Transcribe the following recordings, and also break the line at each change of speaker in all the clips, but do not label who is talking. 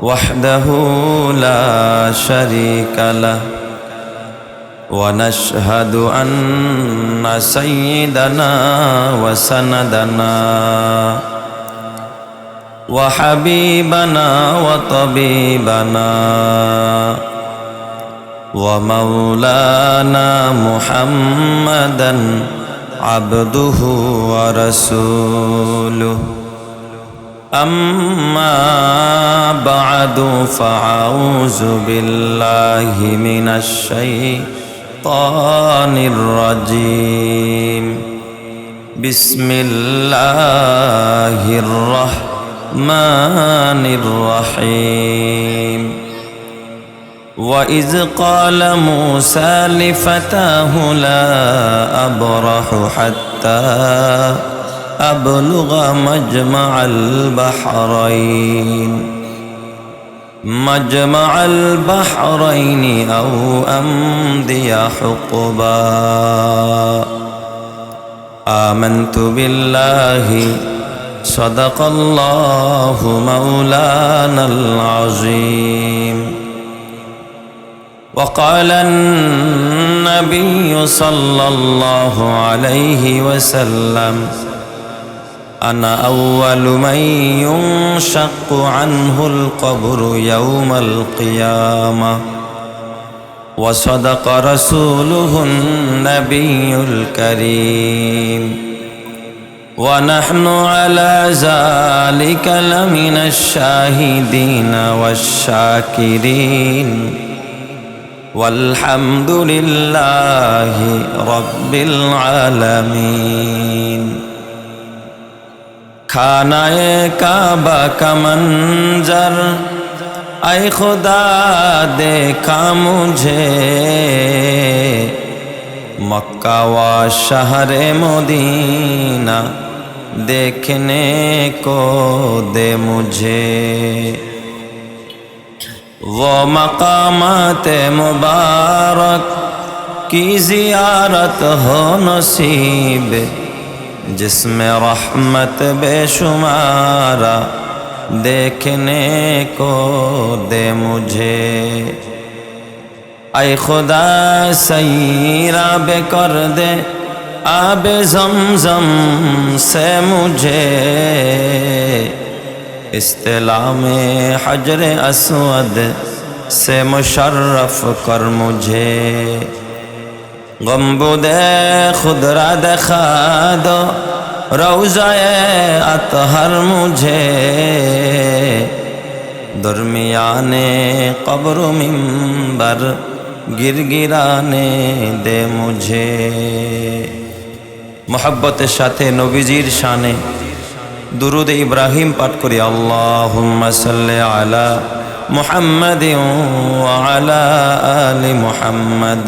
وحده لا شريك له ونشهد ان سيدنا وسندنا وحبيبنا وطبيبنا ومولانا محمدا عبده ورسوله أما بعد فأعوذ بالله من الشيطان الرجيم. بسم الله الرحمن الرحيم. واذ قال موسى لفتاه لا ابرح حتى أبلغ مجمع البحرين. مجمع البحرين أو أمضي حقبا. آمنت بالله صدق الله مولانا العظيم. وقال النبي صلى الله عليه وسلم انا اول من ينشق عنه القبر يوم القيامه وصدق رسوله النبي الكريم ونحن على ذلك لمن الشاهدين والشاكرين والحمد لله رب العالمين खानाए काबा का मंजर ऐ खुदा देखा मुझे मक्का व शहर मदीना देखने को दे मुझे वो मकामात मुबारक की जियारत हो नसीब جس میں رحمت بے شمارا دیکھنے کو دے مجھے۔ اے خدا سیرا بے کر دے آب زمزم سے مجھے۔ استلا میں حجر اسود سے مشرف کر مجھے۔ গম্বুদে খুদরা দেখা দো রৌজায় আতহর মুঝে। দরমিয়ানে কবর মিম্বর গিরগিরানে দে মুঝে। মোহাব্বতের সাথে নবীজির শানে দুরুদ ইব্রাহিম পাঠ করি আল্লাহ আলা মোহাম্মদ আলা আলী মোহাম্মদ।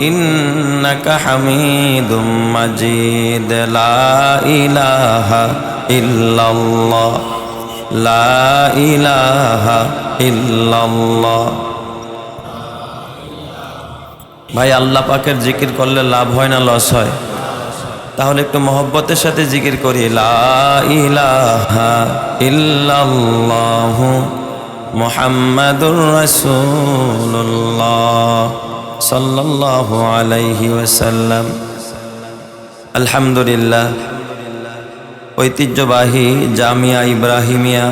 إنك حميد مجيد لا إله إلا الله لا إله إلا الله ভাই আল্লাহ পাকের জিকির করলে লাভ হয় না লস হয় তাহলে একটু মহব্বতের সাথে জিকির করি লা ইলাহা ইল্লাল্লাহু মুহাম্মাদুর রাসূলুল্লাহ সাল্লাল্লাহু আলাইহি ওয়াসাল্লাম। আলহামদুলিল্লাহ, ঐতিহ্যবাহী জামিয়া ইব্রাহিমিয়া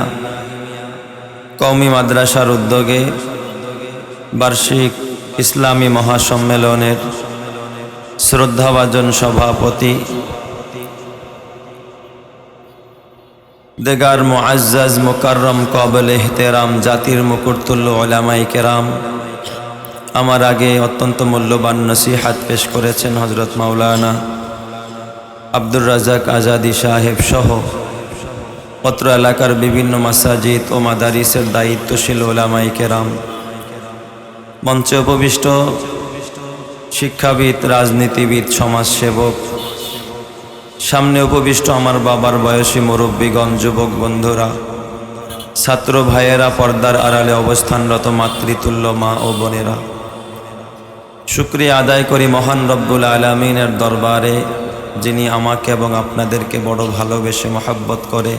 কওমি মাদ্রাসার উদ্যোগে বার্ষিক ইসলামী মহাসম্মেলনের শ্রদ্ধাভাজন সভাপতি দেগার মুআজ্জাজ মুকাররম কবল এহতেরাম জাতির মুকুরতুল্য ওলামাই কেরাম আমার আগে অত্যন্ত মূল্যবান নসিহাত পেশ করেছেন হজরত মাওলানা আব্দুর রাজাক আজাদি সাহেব সহ পত্র এলাকার বিভিন্ন মাসাজিদ ও মাদারিসের দায়িত্বশীল ওলামাই কেরাম। মঞ্চে উপবিষ্ট শিক্ষাবিদ, রাজনীতিবিদ, সমাজসেবক, সামনে উপবিষ্ট আমার বাবার বয়সী মুরব্বীগণ, যুবক বন্ধুরা, ছাত্র ভাইয়েরা পর্দার আড়ালে অবস্থানরত মাতৃতুল্য মা ও বোনেরা। শুক্রিয়া আদায় করি মহান রব্বুল আলমিনের দরবারে, যিনি আমাকে এবং আপনাদেরকে বড় ভালোবেসে মহাব্বত করে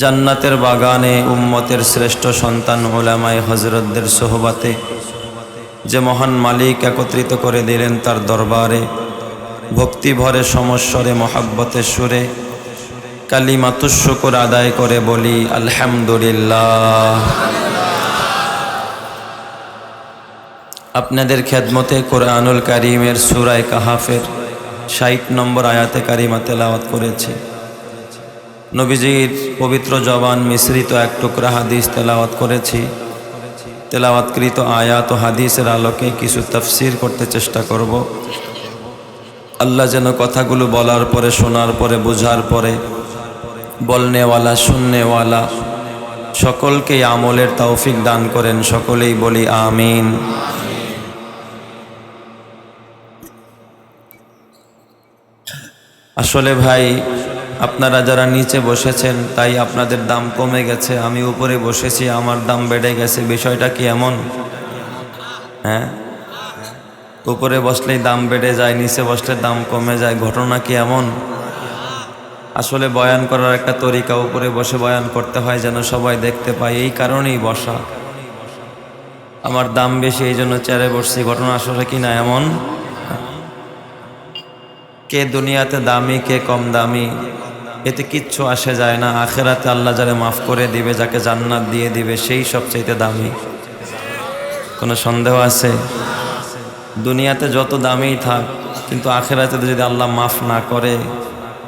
জান্নাতের বাগানে উম্মতের শ্রেষ্ঠ সন্তান ওলামায় হজরতদের সোহবাতে যে মহান মালিক একত্রিত করে দিলেন তার দরবারে, ভক্তি ভরে সমস্বরে মহাব্বতের সুরে কালী মাতুস্যকর আদায় করে বলি, আলহামদুলিল্লাহ। আপনাদের খেদমতে কোরআনুল কারিমের সুরায় কাহাফের ষাট নম্বর আয়াতে কারিমা তেলাওয়াত করেছে। নবীজির পবিত্র জবান মিশ্রিত এক টুকরা হাদিস তেলাওয়াত করেছি। তেলাওয়াতকৃত আয়াত ও হাদিসের আলোকে কিছু তফসির করতে চেষ্টা করব। আল্লাহ যেন কথাগুলো বলার পরে, শোনার পরে, বোঝার পরে, বলনেওয়ালা, শুননেওয়ালা সকলকেই আমলের তৌফিক দান করেন, সকলেই বলি আমিন। আসলে ভাই, আপনারা যারা নিচে বসেছেন, তাই আপনাদের দাম কমে গেছে, আমি উপরে বসেছি, আমার দাম বেড়ে গেছে, বিষয়টা কি এমন? হ্যাঁ? উপরে বসলেই দাম বেড়ে যায়, নিচে বসলে দাম কমে যায়, ঘটনা কি এমন? আসলে বয়ান করার একটা তরিকা উপরে বসে বয়ান করতে হয়, যেন সবাই দেখতে পায়, এই কারণেই বসা। আমার দাম বেশি, এই জন্য চেয়ারে বসছি, ঘটনা আসলে কি না এমন? কে দুনিয়াতে দামি, কে কম দামি, এতে কিচ্ছু আসে যায় না। আখেরাতে আল্লাহ যারে মাফ করে দিবে, যাকে জান্নাত দিয়ে দিবে, সেই সবচাইতে দামি। কোনো সন্দেহ আছে? দুনিয়াতে যত দামেই থাক, কিন্তু আখেরাতে যদি আল্লাহ মাফ না করে,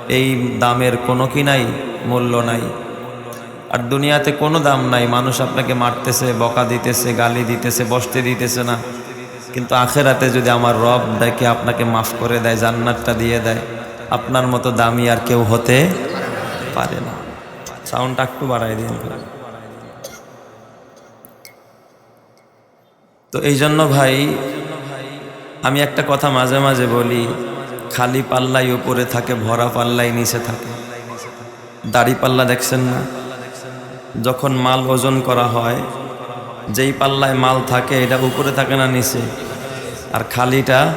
এই দামের কোনো কি নাই? মূল্য নাই। আর দুনিয়াতে কোনো দাম নাই। মানুষ আপনাকে মারতেছে, বকা দিতেছে, গালি দিতেছে, বসতে দিতেছে না। কিন্তু আখেরাতে যদি আমার রব ডেকে আপনাকে মাফ করে দেয়, জান্নাতটা দিয়ে দেয়, আপনার মতো দামি আর কেউ হতে পারে না। সাউন্ডটা একটু বাড়াই দিন। তো এই জন্য ভাই, আমি একটা কথা মাঝে মাঝে বলি, খালি পাল্লাই উপরে থাকে, ভরা পাল্লাই নিচে থাকে। দাড়ি পাল্লা দেখছেন না? যখন মাল ওজন করা হয় যেই পাল্লায় মাল থাকে, এটা উপরে থাকে না নিচে? আর খালিটা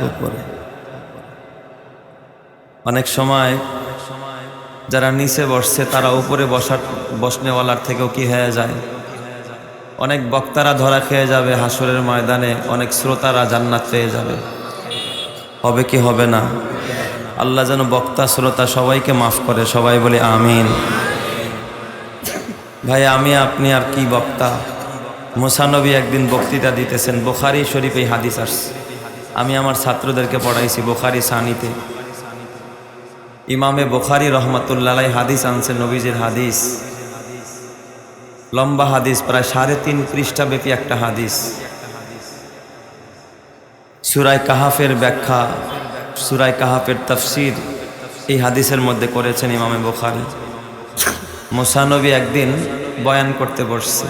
উপরে। অনেক সময় যারা নিচে বসছে, তারা উপরে বসার, বসনেওয়ালার থেকেও কি হয়ে যায়? অনেক বক্তারা ধরা খেয়ে যাবে হাসরের ময়দানে, অনেক শ্রোতারা জান্নাত পেয়ে যাবে। হবে কি হবে না? আল্লাহ যেন বক্তা, শ্রোতা সবাইকে মাফ করে, সবাই বলে আমিন। ভাই, আমি, আপনি আর কি বক্তা? মোসানবী একদিন বক্তৃতা দিতেছেন, বোখারি শরীফ এই হাদিস আসছে। আমি আমার ছাত্রদেরকে পড়াইছি বোখারি সানিতে। ইমামে বোখারি রহমতুল্লাহ হাদিস আনছেন নবীজির হাদিস। লম্বা হাদিস, প্রায় সাড়ে তিন পৃষ্ঠাব্যাপী একটা হাদিস। সুরায় কাহাফের ব্যাখ্যা, সুরায় কাহাফের তফসির এই হাদিসের মধ্যে করেছেন ইমামে বোখারি। মোসানবী একদিন বয়ান করতে বসছে।